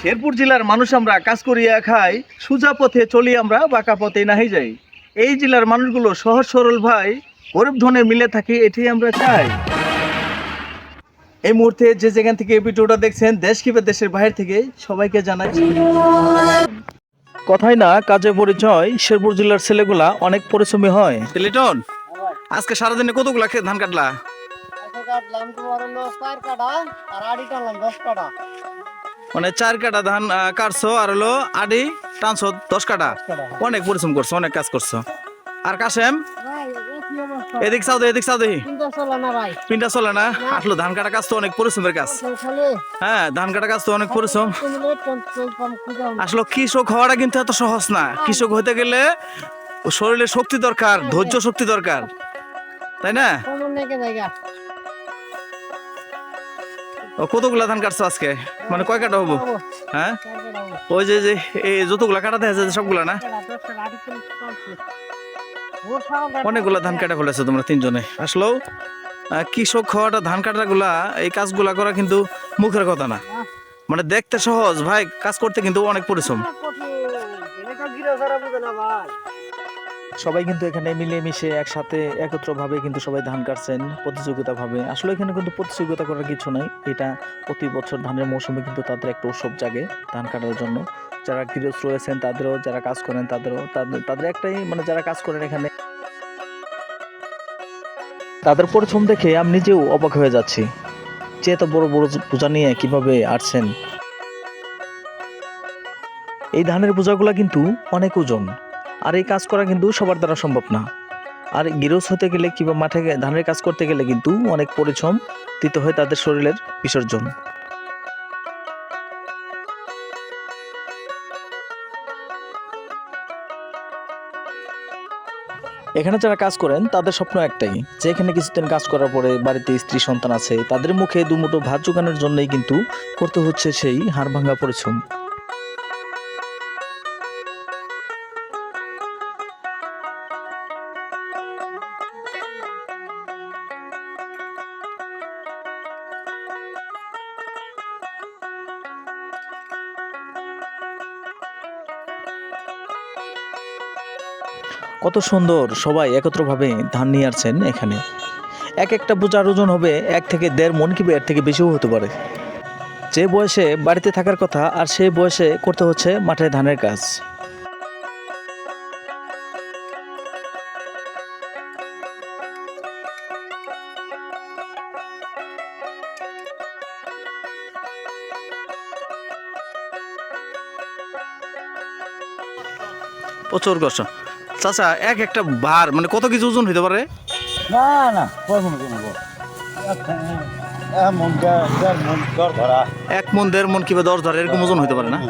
শেরপুর জেলার মানুষ আমরা কাজ করিয়া খাই সোজা পথে চলি আমরা বাঁকা পথে নাহি যাই। এই জেলার মানুষগুলো সহজ সরল ভাই গরিব ধনে মিলে থাকি এটাই আমরা চাই। এই মুহূর্তে যে যেখান থেকে এই ভিডিওটা দেখছেন দেশ কিংবা দেশের বাইরে থেকে সবাইকে জানাই কথাই না কাজে পরিচয় শেরপুর জেলার ছেলেগুলা অনেক পরিশ্রমী হয়। লিটন আজকে সারাদিনে কতগুলা খে- ধান কাটলা? কাটলাম তোমার হলো চার কাটা আর আড়ি টানলাম দশ কাটা মানে চার কাটা ধান কাটছো আর হলো আডি টানছো দশ কাটা। অনেক পরিশ্রম করছ অনেক কাজ করছ। আর কাশেম? ভাই এদিক চাও এদিক চাও দেখি। চলে না ভাই। পিনটা চলে না? আসলে ধান কাটা কাজ তো অনেক পরিশ্রমের কাজ। হ্যাঁ ধান কাটা কাজ তো অনেক পরিশ্রম। আসলে কৃষক হওয়াটা কিন্তু এত সহজ না। কৃষক হতে গেলে শরীরে শক্তি দরকার ধৈর্য শক্তি দরকার। তাই না? কতগুলা ধান কাটছো আজকে? মানে কয় কাটা হব? হ্যাঁ। ওই যে যে, এই যতগুলা কাটাতে হয়েছে সবগুলা না? অনেকগুলা ধান কাটা ফেলেছো তোমরা তিনজনে। আসলেও কৃষক হওয়াটা ধান কাটাগুলা, এই কাজগুলা করা কিন্তু মুখের কথা না। মানে দেখতে সহজ, ভাই, কাজ করতে কিন্তু অনেক পরিশ্রম। সবাই কিন্তু এখানে মিলেমিশে একসাথে একত্রভাবে কিন্তু সবাই ধান কাটছেন প্রতিযোগিতা ভাবে আসলে এখানে কিন্তু প্রতিযোগিতা করার কিছু নাই। এটা প্রতি বছর ধানের মৌসুমে কিন্তু তাদের একটা উৎসব জাগে ধান কাটার জন্য। যারা গৃহস্থ রয়েছেন, তাদেরও যারা কাজ করেন, তাদেরও তাদের তাদের একটাই মানে যারা কাজ করেন এখানে তাদের পরিশ্রম দেখে আমি নিজেও অবাক হয়ে যাচ্ছি। যে এত বড় বড় পূজা নিয়ে কীভাবে আসছেন? এই ধানের পূজাগুলো কিন্তু অনেক ওজন। আর এই কাজ করা কিন্তু সবার দ্বারা সম্ভব না। আর গৃহস্থ হতে গেলে কিংবা মাঠে ধানের কাজ করতে গেলে কিন্তু অনেক পরিশ্রম দিতে হয় তাদের শরীরের বিসর্জন। এখানে যারা কাজ করেন, তাদের স্বপ্ন একটাই, যে এখানে কিছুদিন কাজ করার পরে বাড়িতে স্ত্রী সন্তান আছে, তাদের মুখে দুমুঠো ভাত জোগানোর জন্যই কিন্তু করতে হচ্ছে সেই হাড় ভাঙা পরিশ্রম। কত সুন্দর সবাই একত্রভাবে ধান নিয়ে আসছেন এখানে। এক একটা বোঝার ওজন হবে এক থেকে দেড় মন কিংবা এর থেকে বেশিও হতে পারে। যে বয়সে বাড়িতে থাকার কথা আর সেই বয়সে করতে হচ্ছে মাঠে ধানের কাজ। প্রচুর কষ্ট চাচা এক একটা ভার মানে কত কিছু ওজন হইতে পারে? না না এক মন দেড় মন কিবা দশ ধরা এরকম ওজন হইতে পারে না?